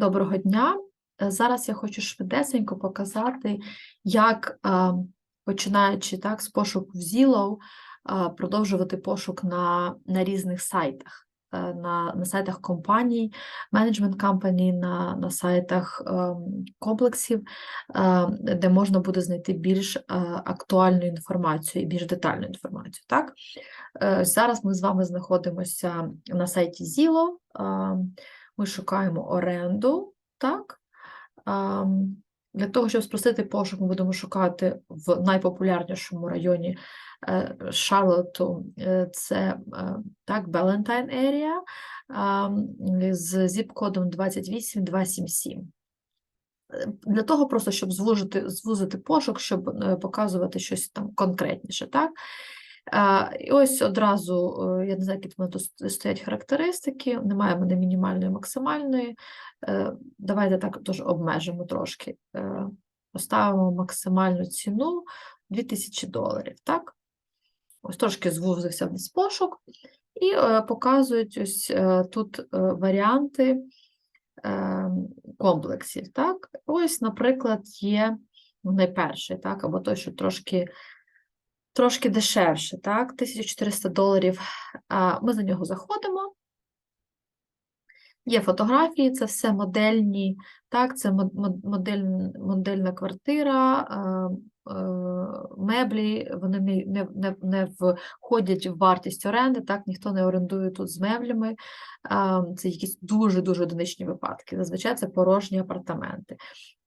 Доброго дня. Е, Зараз я хочу швидесенько показати, як, починаючи так, з пошуку в Zillow, продовжувати пошук на, на різних сайтах, Е, на, на сайтах компаній, менеджмент компаній, на, на сайтах ем, комплексів, е, де можна буде знайти більш е, актуальну інформацію і більш детальну інформацію. Так? Е, Зараз ми з вами знаходимося на сайті Zillow. Ми шукаємо оренду, так? Для того, щоб спростити пошук, ми будемо шукати в найпопулярнішому районі е, Шарлотту, е, це е, так, Балентайн ам, з зіп-кодом 28277. Е, Для того просто, щоб звужити, звузити пошук, щоб показувати щось там конкретніше, так? І ось одразу, е, я не знаю, які тут стоять характеристики, немає в мене мінімальної, максимальної. Е, Давайте так теж обмежимо трошки. Е, Поставимо максимальну ціну 2000 доларів, так? Ось трошки звузився в нас пошук, і показують ось тут варіанти комплексів, так? Ось, наприклад, є найперший, так, або той, що трошки трошки дешевше, так, 1400 доларів. Ми за нього заходимо. Є фотографії, це все модельні, так, це мод- мод- модель, модельна квартира, е, меблі, вони не, не, не входять в вартість оренди, так, ніхто не орендує тут з меблями. Це якісь дуже-дуже одиничні випадки. Зазвичай це порожні апартаменти.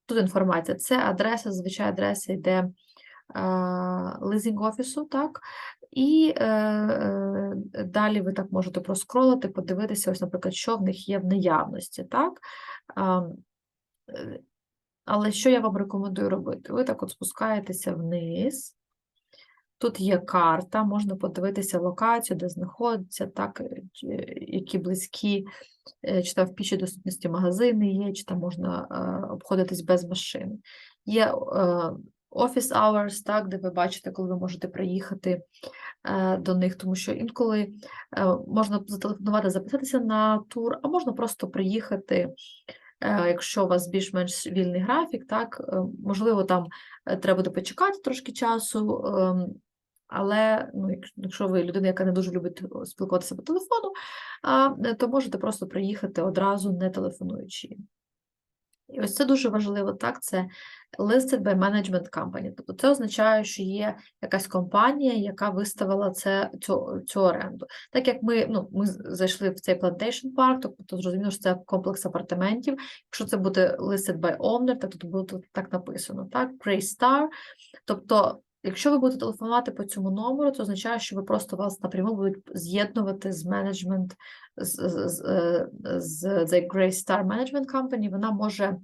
Тут інформація, це адреса, зазвичай адреса йде лизинг офісу, так, і е, е, далі ви так можете проскролити, подивитися, ось, наприклад, що в них є в наявності, так. Е, Але що я вам рекомендую робити? Ви так от спускаєтеся вниз. Тут є карта, можна подивитися локацію, де знаходиться, так, е, які близькі, е, чи там в пішій доступності магазини є, чи там можна е, обходитись без машини. Є office hours, так, де ви бачите, коли ви можете приїхати е, до них, тому що інколи е, можна зателефонувати, записатися на тур, а можна просто приїхати, е, якщо у вас більш-менш вільний графік, так, можливо, там треба буде почекати трошки часу. ем, але ну, якщо- ви людина, яка не дуже любить спілкуватися по телефону, то можете просто приїхати одразу, не телефонуючи. І ось це дуже важливо, так, це listed by management company. Тобто це означає, що є якась компанія, яка виставила це, цю, цю оренду. Так як ми, ну, ми зайшли в цей plantation park, тобто то зрозуміло, що це комплекс апартаментів. Якщо це буде listed by owner, так тут буде так написано, так, Grey Star. Тобто, якщо ви будете телефонувати по цьому номеру, це означає, що ви просто вас напряму будуть з'єднувати з менеджмент з, з, з, е, з The Grey Star Management Company, вона може, ем,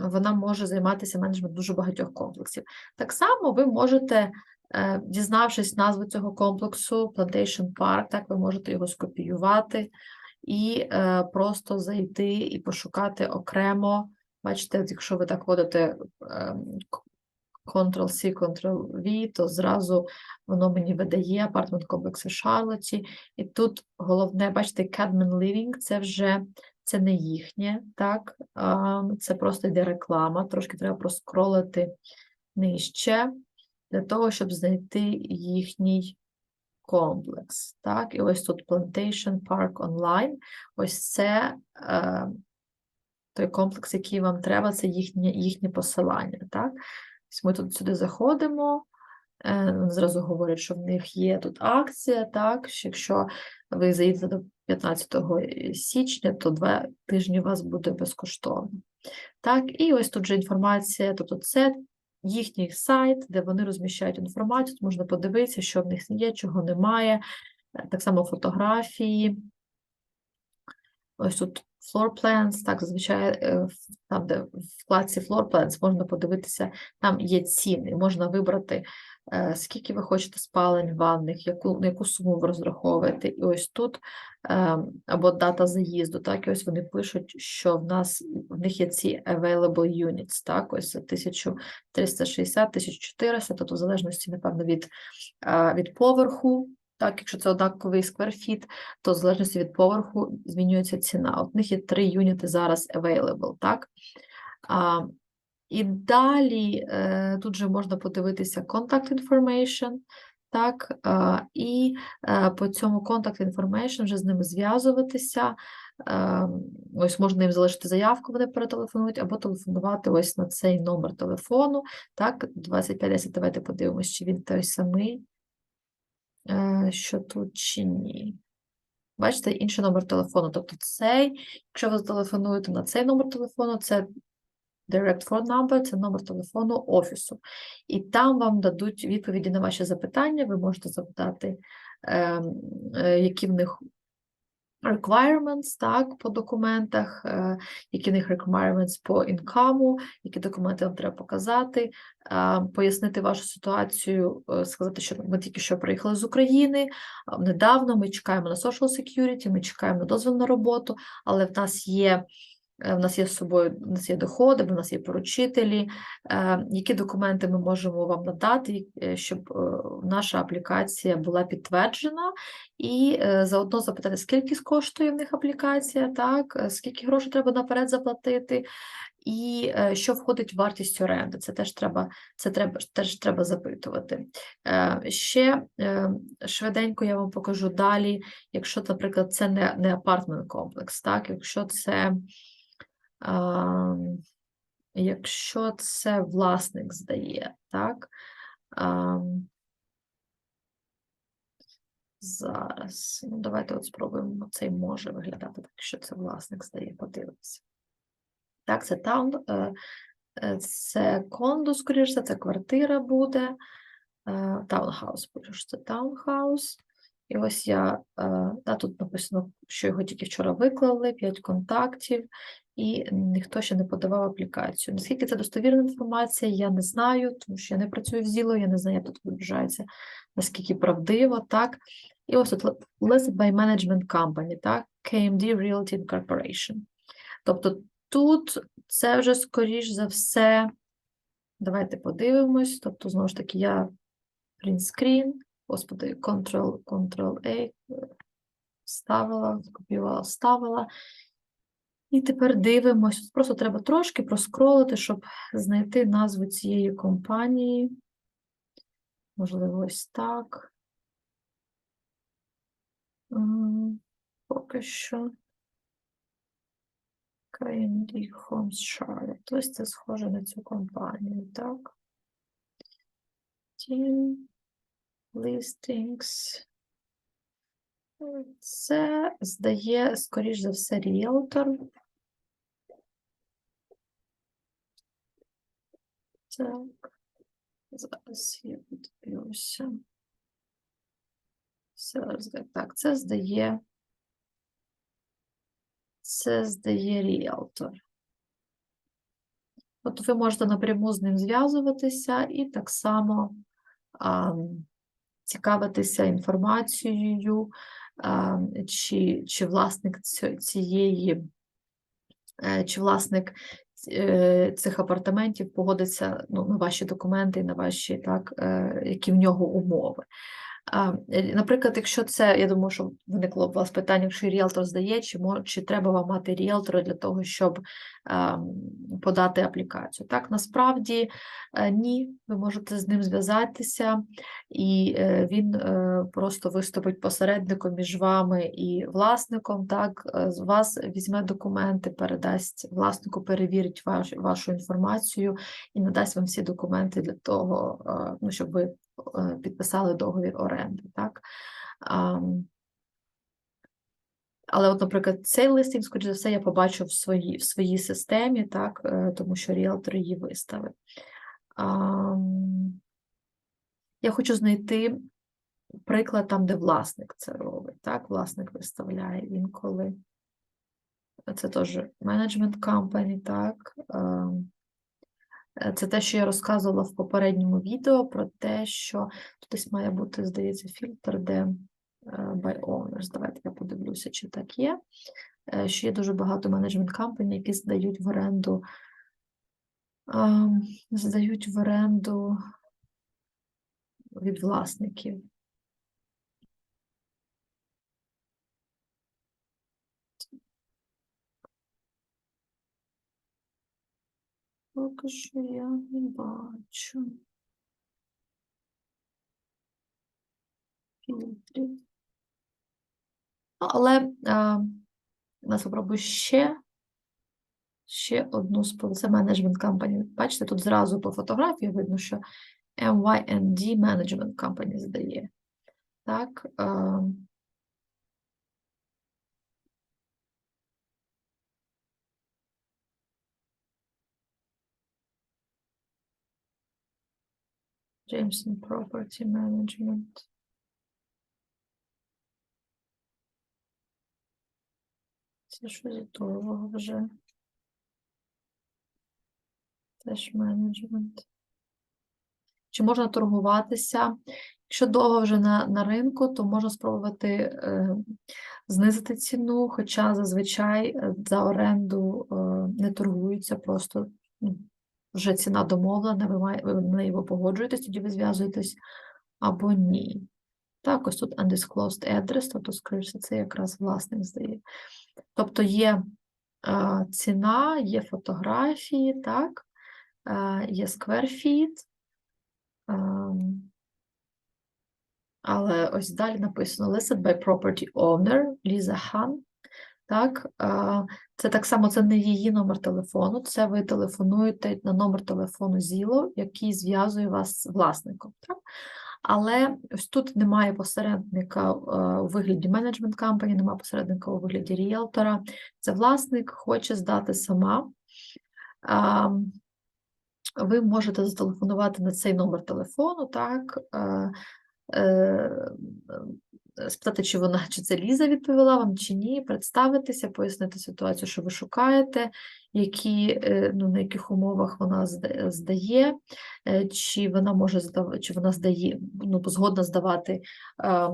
вона може займатися менеджментом дуже багатьох комплексів. Так само ви можете, е, дізнавшись назву цього комплексу, Plantation Park, так ви можете його скопіювати і е, просто зайти і пошукати окремо. Бачите, якщо ви так вводите ем, Ctrl-C, Ctrl-V, то зразу воно мені видає апартмент комплекси в Шарлотті. І тут головне, бачите, Cadman Living, це вже це не їхнє, так? Це просто йде реклама. Трошки треба проскролити нижче для того, щоб знайти їхній комплекс. Так, і ось тут Plantation Park Online. Ось це е, той комплекс, який вам треба, це їхнє, їхнє посилання. Так? Ось ми тут сюди заходимо. Е, Зразу говорять, що в них є тут акція, так, що якщо ви заїдете до 15 січня, то два тижні у вас буде безкоштовно. Так, і ось тут же інформація, тобто це їхній сайт, де вони розміщають інформацію, тут можна подивитися, що в них є, чого немає, Е, так само фотографії. Ось тут floor plans, так, зазвичай е, там, де в вкладці floor plans можна подивитися, там є ціни, можна вибрати, е, скільки ви хочете спалень ванних, яку, на яку суму ви розраховуєте. І ось тут е, або дата заїзду, так, і ось вони пишуть, що в нас в них є ці available units, так, ось 1360, 1400, тобто в залежності, напевно, від, е, від поверху, Так, якщо це однаковий скверфіт, то в залежності від поверху змінюється ціна. От в них є три юніти зараз available, так? А, і далі е, тут же можна подивитися contact information, так, і е, по цьому contact information вже з ними зв'язуватися. Е, ось можна їм залишити заявку, вони перетелефонують, або телефонувати ось на цей номер телефону. Так, 2510, давайте подивимось, чи він той самий, що тут чи ні. Бачите, інший номер телефону. Тобто цей, якщо ви телефонуєте на цей номер телефону, це Direct phone number – це номер телефону офісу. І там вам дадуть відповіді на ваші запитання. Ви можете запитати, ем, е, які в них requirements, так, по документах, е, які в них requirements по інкаму, які документи вам треба показати, е, пояснити вашу ситуацію, е, сказати, що ми тільки що приїхали з України, недавно ми чекаємо на social security, ми чекаємо на дозвіл на роботу, але в нас є. Е, В нас є з собою, в нас є доходи, в нас є поручителі. Е, Які документи ми можемо вам надати, е, щоб наша аплікація була підтверджена, і заодно запитати, скільки коштує в них аплікація, так, скільки грошей треба наперед заплатити, і що входить в вартість оренди. Це теж треба, це треба, теж треба запитувати. Ще швиденько я вам покажу далі, якщо, наприклад, це не, не апартмент комплекс, так, якщо це. А, якщо це власник здає, так? А, зараз, ну давайте от спробуємо, цей може виглядати так, що це власник здає, подивимося. Так, це таун, е, е, це кондо, скоріш за це квартира буде, е, таунхаус, буде, це таунхаус. І ось я, да, тут написано, що його тільки вчора виклали, 5 контактів, і ніхто ще не подавав аплікацію. Наскільки це достовірна інформація, я не знаю, тому що я не працюю в ЗІЛО, я не знаю, як тут виражається, наскільки правдиво, так. І ось тут listed by management company, так, KMD Realty Corporation. Тобто тут це вже, скоріш за все, давайте подивимось, тобто, знову ж таки, я screen, господи, Ctrl, Ctrl-A, ставила, скопіювала, ставила. І тепер дивимось. Просто треба трошки проскролити, щоб знайти назву цієї компанії. Можливо, ось так. Поки що. KMD Homes Charlotte. Ось це схоже на цю компанію, так? Team Listings. Це здає, скоріш за все, ріелтор. Так, зараз я подивлюся. Sellers Так, це здає. Це здає ріелтор. От ви можете напряму з ним зв'язуватися і так само а, цікавитися інформацією, чи, чи власник цієї, е, чи власник е, цих апартаментів погодиться ну, на ваші документи і на ваші, так, е, які в нього умови. Е, Наприклад, якщо це, я думаю, що виникло у вас питання, якщо ріелтор здає, чи, чи треба вам мати ріелтора для того, щоб ем, подати аплікацію. Так, насправді е, ні, ви можете з ним зв'язатися, і е, він просто виступить посередником між вами і власником. Так, з вас візьме документи, передасть власнику, перевірить ваш, вашу інформацію і надасть вам всі документи для того, ну, щоб ви підписали договір оренди. Так? Але, от, наприклад, цей листинг, скоріш за все, я побачу в своїй, в своїй системі, так, е, тому що ріелтор її виставив. Я хочу знайти приклад там, де власник це робить. Так, власник виставляє інколи. Це теж менеджмент company, так. Е, Це те, що я розказувала в попередньому відео про те, що тут десь має бути, здається, фільтр, де е, by owners. Давайте я подивлюся, чи так є. Е, Що є дуже багато менеджмент компаній, які здають в оренду, здають в оренду від власників. Поки що я не бачу. Ну, але е, я спробую ще, ще одну Це Management Company. Бачите, тут зразу по фотографії видно, що MYND Management Company здає. Так. Е, Jameson Property Management. Це щось довго вже. Теж менеджмент. Чи можна торгуватися? Якщо довго вже на, на ринку, то можна спробувати е, знизити ціну, хоча зазвичай е, за оренду е, не торгуються, просто ну, вже ціна домовлена, ви, має, ви на неї погоджуєтесь, тоді ви зв'язуєтесь або ні. Так, ось тут undisclosed address, тобто, скоріше, це якраз власник здає. Тобто є е, ціна, є фотографії, так, е, є square feet, ем, але ось далі написано listed by property owner Ліза Хан. Так, е, це так само це не її номер телефону, це ви телефонуєте на номер телефону Zillow, який зв'язує вас з власником. Так? Але ось тут немає посередника е, у вигляді менеджмент компанії, немає посередника у вигляді ріелтора. Це власник хоче здати сама. Ви можете зателефонувати на цей номер телефону, так, е, спитати, чи вона, чи це Ліза відповіла вам, чи ні, представитися, пояснити ситуацію, що ви шукаєте, які, е, ну, на яких умовах вона здає, е, чи вона може здав... чи вона здає, ну, згодна здавати е,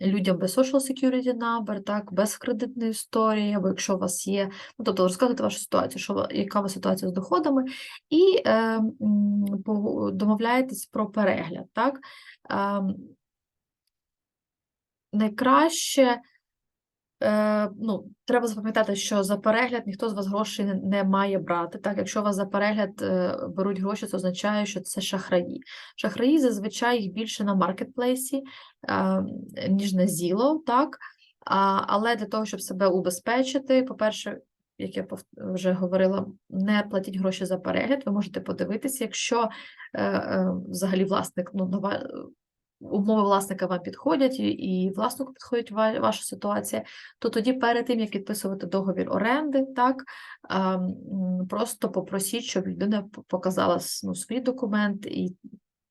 людям без social security number, так, без кредитної історії, або якщо у вас є, ну, тобто розказуйте вашу ситуацію, що, яка у ситуація з доходами, і е, домовляєтесь про перегляд, так. Е, найкраще, е, ну, треба запам'ятати, що за перегляд ніхто з вас грошей не, не має брати. Так, якщо у вас за перегляд е, беруть гроші, це означає, що це шахраї. Шахраї зазвичай їх більше на маркетплейсі, е, ніж на Zillow, так. А, але для того, щоб себе убезпечити, по-перше, як я вже говорила, не платіть гроші за перегляд. Ви можете подивитися, якщо е, е, взагалі власник ну, нова, умови власника вам підходять, і, власнику підходить ваша ситуація, то тоді перед тим, як підписувати договір оренди, так, просто попросіть, щоб людина показала ну, свій документ і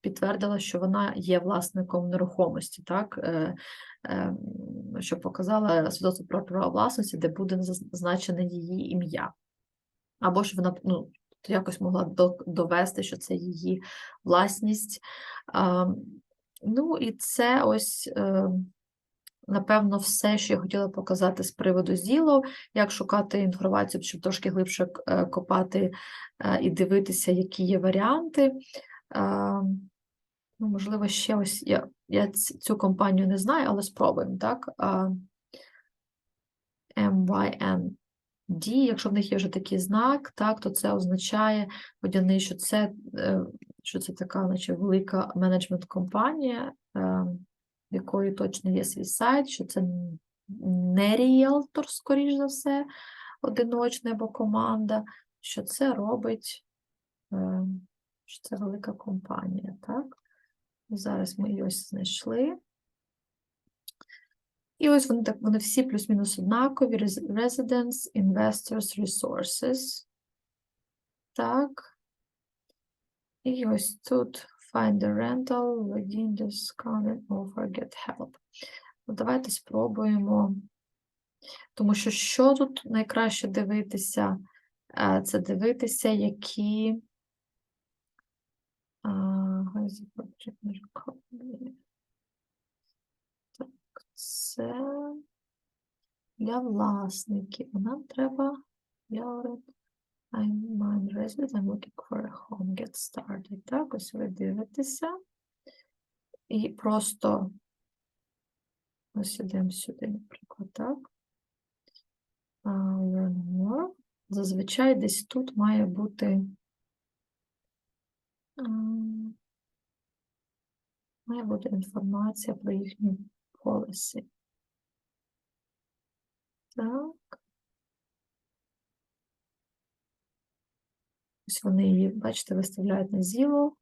підтвердила, що вона є власником нерухомості, так, е, е, щоб показала свідоцтво про право власності, де буде зазначене її ім'я. Або щоб вона ну, якось могла довести, що це її власність. Ну, і це ось, е, напевно, все, що я хотіла показати з приводу Zillow, як шукати інформацію, щоб трошки глибше е, копати е, і дивитися, які є варіанти. Ну, можливо, ще ось я, я цю компанію не знаю, але спробуємо, так? А, MYND, якщо в них є вже такий знак, так, то це означає водяний, що це, що це така наче велика менеджмент компанія, е, в якої точно є свій сайт, що це не ріелтор, скоріш за все, одиночний або команда, що це робить, е, що це велика компанія, так? Зараз ми її ось знайшли. І ось вони так, вони всі плюс-мінус однакові. Res- Residence, Investors, Resources. Так. І ось тут Find the rental, within discounted offer, get help. Ну, давайте спробуємо. Тому що що тут найкраще дивитися? Е, Це дивитися, які. Так, це для власників. Нам треба для I'm I'm resident, I'm looking for a home, get started. Так, ось ви дивитеся. І просто ось ідемо сюди, наприклад, так. Learn more. Зазвичай десь тут має бути Має бути інформація про їхні полиси. Так. Ось вони її, бачите, виставляють на Zillow,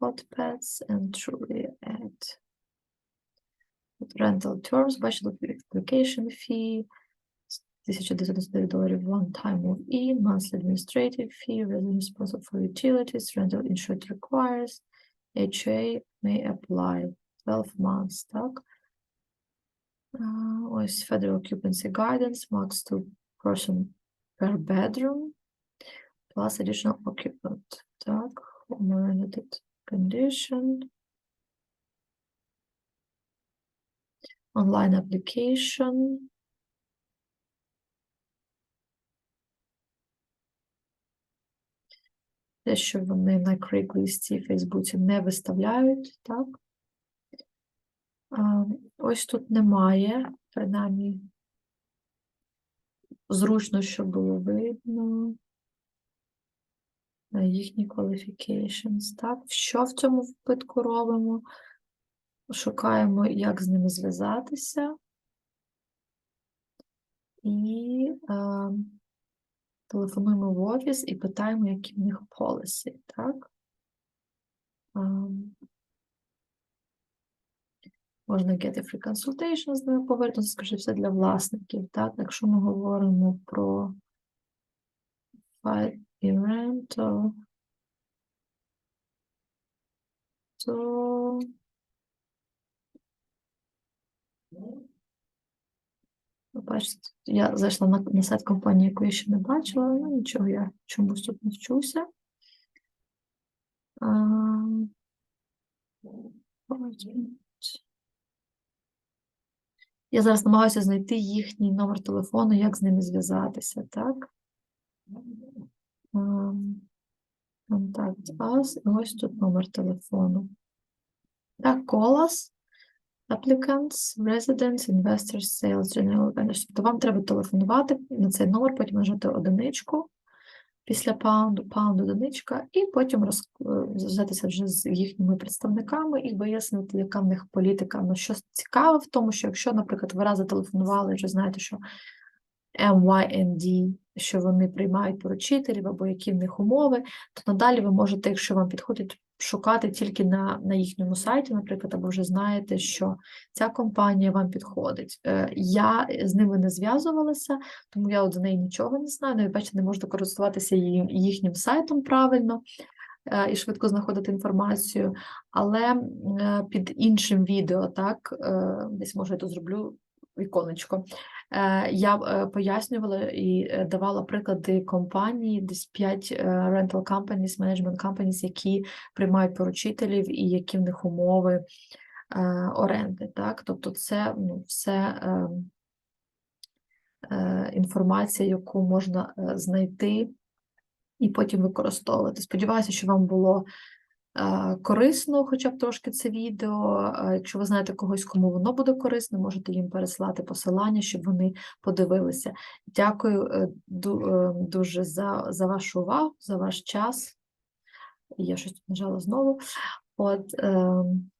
Hotpets and Truly Add. Тут Rental terms, бачите, тут application fee, 1999 доларів one time move in, monthly administrative fee, resident responsible for utilities, rental insurance requires, HA may apply 12 months, так? А, Ось Federal Occupancy Guidance, max two person per bedroom, plus additional occupant, так? Limited condition. Online application. Те, що вони на Craigslist і Фейсбуці не виставляють, так? Ось тут немає, принаймні, зручно, щоб було видно їхні qualifications, так? Що в цьому випадку робимо? Шукаємо, як з ними зв'язатися. І а, телефонуємо в офіс і питаємо, які в них policy, так? А, Можна get a free consultation з ними повернути, скажи, все для власників, так? Якщо ми говоримо про і rental, бачите, я зайшла на, на сайт компанії, яку я ще не бачила, ну нічого, я чомусь тут не вчуся. Я зараз намагаюся знайти їхній номер телефону, як з ними зв'язатися, так? Ем, Контакт us, ось тут номер телефону. Так, call applicants, residents, investors, sales, general managers. Тобто вам треба телефонувати на цей номер, потім нажати одиничку, після паунду, паунду одиничка, і потім роз, е, вже з їхніми представниками і вияснити, яка в них політика. Ну, що цікаве в тому, що якщо, наприклад, ви раз зателефонували, вже знаєте, що MYND, що вони приймають поручителів або які в них умови, то надалі ви можете, якщо вам підходить, шукати тільки на, на їхньому сайті, наприклад, або вже знаєте, що ця компанія вам підходить. Е, Я з ними не зв'язувалася, тому я от за неї нічого не знаю. Навіть бачите, не можу користуватися їхнім сайтом правильно е, і швидко знаходити інформацію. Але е, під іншим відео, так, десь може я то зроблю віконечко. Е, Я е, пояснювала і е, давала приклади компаній, десь 5 rental companies, management companies, які приймають поручителів і які в них умови оренди. Так? Тобто це ну, все інформація, яку можна знайти і потім використовувати. Сподіваюся, що вам було корисно, хоча б трошки це відео. Якщо ви знаєте когось, кому воно буде корисно, можете їм переслати посилання, щоб вони подивилися. Дякую е, е, дуже за, за вашу увагу, за ваш час. Я щось нажала знову. От, ем,